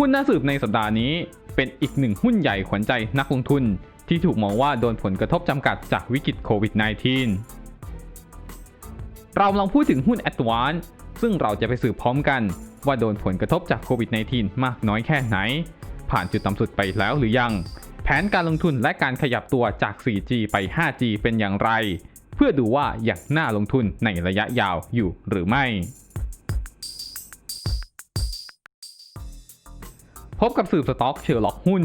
หุ้นน่าสืบในสัปดาห์นี้เป็นอีกหนึ่งหุ้นใหญ่ขวัญใจนักลงทุน ที่ถูกมองว่าโดนผลกระทบจำกัดจากวิกฤตโควิด -19 เราลองพูดถึงหุ้น a d v a n c e ซึ่งเราจะไปสืบพร้อมกัน ว่าโดนผลกระทบจากโควิด -19 มากน้อยแค่ไหน ผ่านจุดต่ำสุดไปแล้วหรือยัง แผนการลงทุนและการขยับตัวจาก 4G ไป 5G เป็นอย่างไร เพื่อดูว่าอยังน่าลงทุนในระยะยาวอยู่หรือไม่ พบกับสืบสต็อกเชอร์ล็อกหุ้น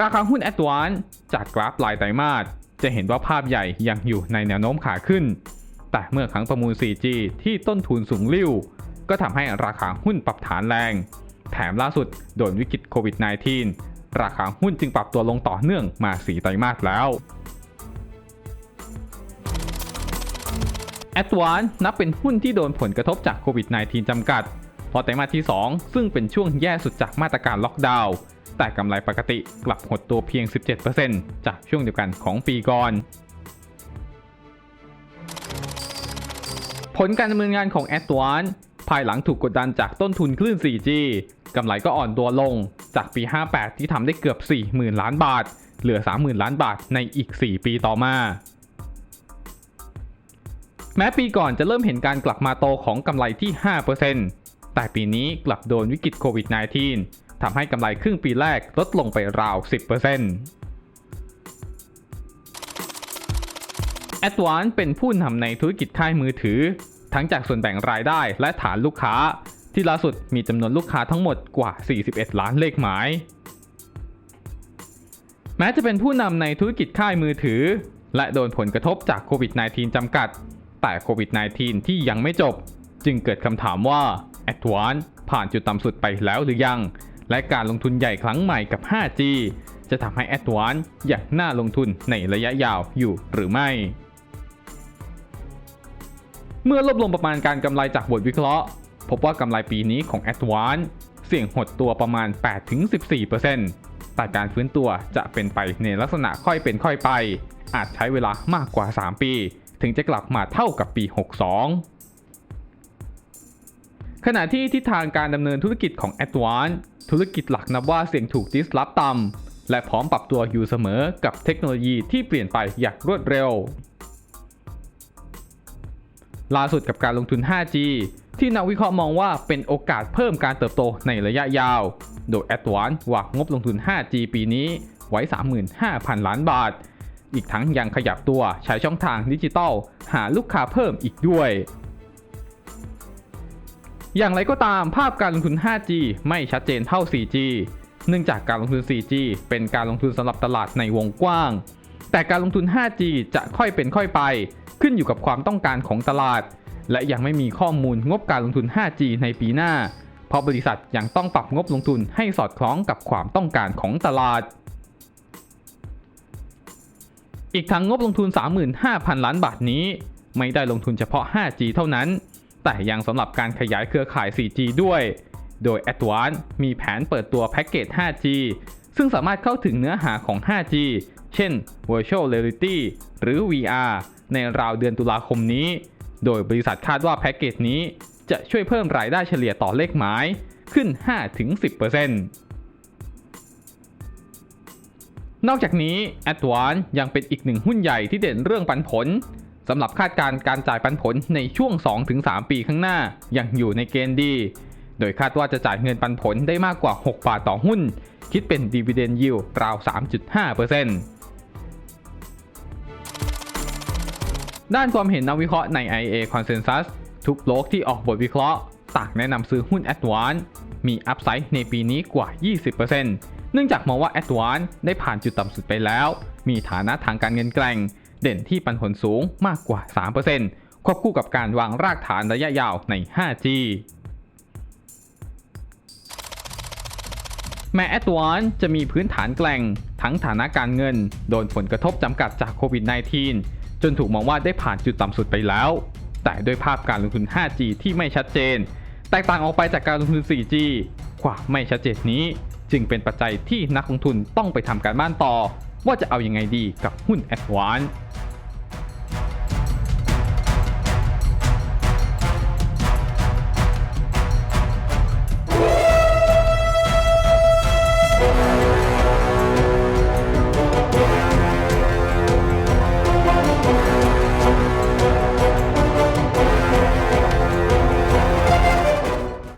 ราคาหุ้น a d v a n c e จากกราฟรายไตรมาสจะเห็นว่าภาพใหญ่ยังอยู่ในแนวโน้มขาขึ้น แต่เมื่อครั้งประมูล 4G ที่ต้นทุนสูงลิ่ว ก็ทำให้ราคาหุ้นปรับฐานแรง แถมล่าสุดโดนวิกฤตโควิด -19 ราคาหุ้นจึงปรับตัวลงต่อเนื่องมา4ไตรมาสแล้ว a d v a n c e นับเป็นหุ้นที่โดนผลกระทบจากโควิด -19 จำกัด พราะไตรมาสที่ 2 ซึ่งเป็นช่วงแย่สุดจากมาตรการล็อกดาวน์แต่กำไรปกติกลับหดตัวเพียง 17%จากช่วงเดียวกันของปีก่อนผลการดำเนินงานของ a d v a n c e ภายหลังถูกกดดันจากต้นทุนคลื่น 4G กำไรก็อ่อนตัวลงจากปี 58 ที่ทำได้เกือบ 40,000 ล้านบาท เหลือ 30,000 ล้านบาทในอีก 4 ปีต่อมา แม้ปีก่อนจะเริ่มเห็นการกลับมาโตของกำไรที่ 5% แต่ปีนี้กลับโดนวิกฤตโควิด -19 ทำให้กำไรครึ่งปีแรกลดลงไปราว 10% a d v a n c e เป็นผู้นำในธุรกิจค่ายมือถือ ทั้งจากส่วนแบ่งรายได้และฐานลูกค้า ที่ล่าสุดมีจำนวนลูกค้าทั้งหมดกว่า 41 ล้านเลขหมาย แม้จะเป็นผู้นำในธุรกิจค่ายมือถือ และโดนผลกระทบจากโควิด -19 จำกัด แต่โควิด -19 ที่ยังไม่จบ จึงเกิดคำถามว่า a d v a n c e ผ่านจุดต่ำสุดไปแล้วหรือยัง และการลงทุนใหญ่ครั้งใหม่กับ 5G จะทำให้ a d v a n c e อยากน่าลงทุนในระยะยาวอยู่หรือไม่ เมื่อรวบรวมประมาณการกำไรจากบทวิเคราะห์ พบว่ากำไรปีนี้ของ a d v a n c e เสี่ยงหดตัวประมาณ 8-14%แต่การฟื้นตัวจะเป็นไปในลักษณะค่อยเป็นค่อยไป อาจใช้เวลามากกว่า 3 ปี ถึงจะกลับมาเท่ากับปี 62 ขณะที่ทิศทางการดำเนินธุรกิจของ a d v a n c e ธุรกิจหลักนับว่าเสี่ยงถูกดิสลอฟต่ำและพร้อมปรับตัวอยู่เสมอกับเทคโนโลยีที่เปลี่ยนไปอย่างรวดเร็ว ล่าสุดกับการลงทุน 5G ที่นักวิเคราะห์มองว่าเป็นโอกาสเพิ่มการเติบโตในระยะยาว โดย a d v a n c e วางงบลงทุน 5G ปีนี้ไว้ 35,000 ล้านบาท อีกทั้งยังขยับตัวใช้ช่องทางดิจิทัลหาลูกค้าเพิ่มอีกด้วย อย่างไรก็ตามภาพการลงทุน 5G ไม่ชัดเจนเท่า 4G เนื่องจากการลงทุน 4G เป็นการลงทุนสำหรับตลาดในวงกว้าง แต่การลงทุน 5G จะค่อยเป็นค่อยไป ขึ้นอยู่กับความต้องการของตลาด และยังไม่มีข้อมูลงบการลงทุน 5G ในปีหน้า เพราะบริษัทยังต้องปรับงบลงทุนให้สอดคล้องกับความต้องการของตลาด อีกทั้งงบลงทุน 35,000 ล้านบาทนี้ ไม่ได้ลงทุนเฉพาะ 5G เท่านั้น แต่ยังสำหรับการขยายเครือข่าย 4G ด้วย โดย a d v a n c e มีแผนเปิดตัวแพ็กเกจ 5G ซึ่งสามารถเข้าถึงเนื้อหาของ 5G เช่น Virtual Reality หรือ VR ในราวเดือนตุลาคมนี้ โดยบริษัทคาดว่าแพ็กเกจนี้จะช่วยเพิ่มรายได้เฉลี่ยต่อเลขหมายขึ้น 5-10%นอกจากนี้ a d v a n c e ยังเป็นอีกหนึ่งหุ้นใหญ่ที่เด่นเรื่องปันผล สำหรับคาดการณ์การจ่ายปันผลในช่วง 2-3 ปีข้างหน้ายังอยู่ในเกณฑ์ดี โดยคาดว่าจะจ่ายเงินปันผลได้มากกว่า 6 บาทต่อหุ้น คิดเป็น Dividend Yield ราว 3.5%ด้านความเห็นนักวิเคราะห์ใน IA Consensus ทุกโลกที่ออกบทวิเคราะห์ต่างแนะนำซื้อหุ้น a d v a n c e มีอัพไซด์ในปีนี้กว่า 20%เนื่องจากมองว่า a d v a n c e ได้ผ่านจุดต่ำสุดไปแล้ว มีฐานะทางการเงินแกร่ง เด่นที่ปันผลสูงมากกว่า 3%ควบคู่กับการวางรากฐานระยะยาวใน 5G แม้ a d v a n c e จะมีพื้นฐานแกร่ง ทั้งฐานะการเงิน โดนผลกระทบจำกัดจากโควิด -19 จนถูกมองว่าได้ผ่านจุดต่ำสุดไปแล้ว แต่ด้วยภาพการลงทุน 5G ที่ไม่ชัดเจน แตกต่างออกไปจากการลงทุน 4G ความไม่ชัดเจนนี้ จึงเป็นปัจจัยที่นักลงทุนต้องไปทำการบ้านต่อ ว่าจะเอาอยัางไงดีกับหุ้น a d v a n c e